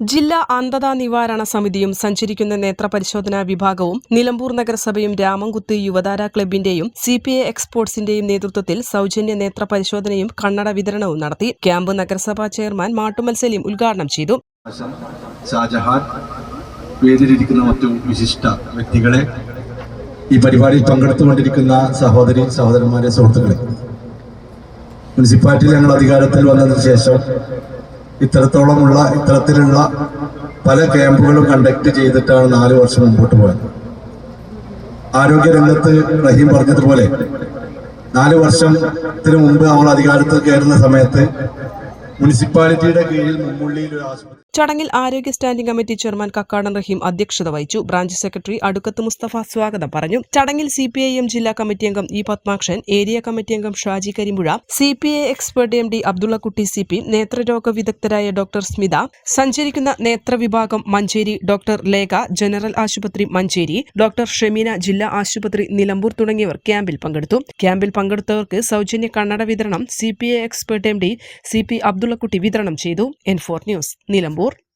ജില്ലാ അന്ധത നിവാരണ സമിതിയും സഞ്ചരിക്കുന്ന നേത്രപരിശോധനാ വിഭാഗവും നിലമ്പൂർ നഗരസഭയും രാമൻകുത്ത് യുവതാര ക്ലബിന്റെയും സി പി ഐ എക്സ്പോർട്സിന്റെയും നേതൃത്വത്തിൽ സൌജന്യ നേത്ര പരിശോധനയും കണ്ണട വിതരണവും നടത്തി ക്യാമ്പ് നഗരസഭാ ചെയർമാൻ മാട്ടുമൽ സലീം ഉദ്ഘാടനം ചെയ്തു. മറ്റു വിശിഷ്ട വ്യക്തികളെ ഈ പരിപാടിയിൽ പങ്കെടുത്തുകൊണ്ടിരിക്കുന്ന സഹോദരി സഹോദരന്മാരെ സുഹൃത്തുക്കളെ. മുനിസിപ്പാലിറ്റിയിൽ ഞങ്ങൾ അധികാരത്തിൽ വന്നതിന് ശേഷം ഇത്തരത്തോളമുള്ള ഇത്തരത്തിലുള്ള പല ക്യാമ്പുകളും കണ്ടക്ട് ചെയ്തിട്ടാണ് നാല് വർഷം മുമ്പോട്ട് പോയത്. ആരോഗ്യരംഗത്ത് റഹീം പറഞ്ഞതുപോലെ നാല് വർഷത്തിന് മുമ്പ് നമ്മൾ അധികാരത്തിൽ കയറുന്ന സമയത്ത് മുനിസിപ്പാലിറ്റിയുടെ കീഴിൽ മുമ്പുള്ളിയിൽ ഒരു ആശുപത്രി ചടങ്ങിൽ ആരോഗ്യ standing committee chairman Kakkadan Raheem അധ്യക്ഷത വഹിച്ചു. ബ്രാഞ്ച് സെക്രട്ടറി അടുക്കത്ത് മുസ്തഫ സ്വാഗതം പറഞ്ഞു. ചടങ്ങിൽ സി പി ഐ എം ജില്ലാ കമ്മിറ്റി അംഗം ഇ പത്മാക്ഷൻ ഏരിയ കമ്മിറ്റി അംഗം Shaji Karimpuzha C P I expert M D Abdullakutty C P നേത്രരോഗ വിദഗ്ധരായ ഡോക്ടർ സ്മിത സഞ്ചരിക്കുന്ന നേത്രവിഭാഗം മഞ്ചേരി ഡോക്ടർ ലേഖ ജനറൽ ആശുപത്രി മഞ്ചേരി ഡോക്ടർ ഷെമീന ജില്ലാ ആശുപത്രി നിലമ്പൂർ തുടങ്ങിയവർ ക്യാമ്പിൽ പങ്കെടുത്തു. ക്യാമ്പിൽ പങ്കെടുത്തവർക്ക് സൗജന്യ കണ്ണട വിതരണം C P I expert M D C P Abdullakutty വിതരണം ചെയ്തു. N four news Nilambur.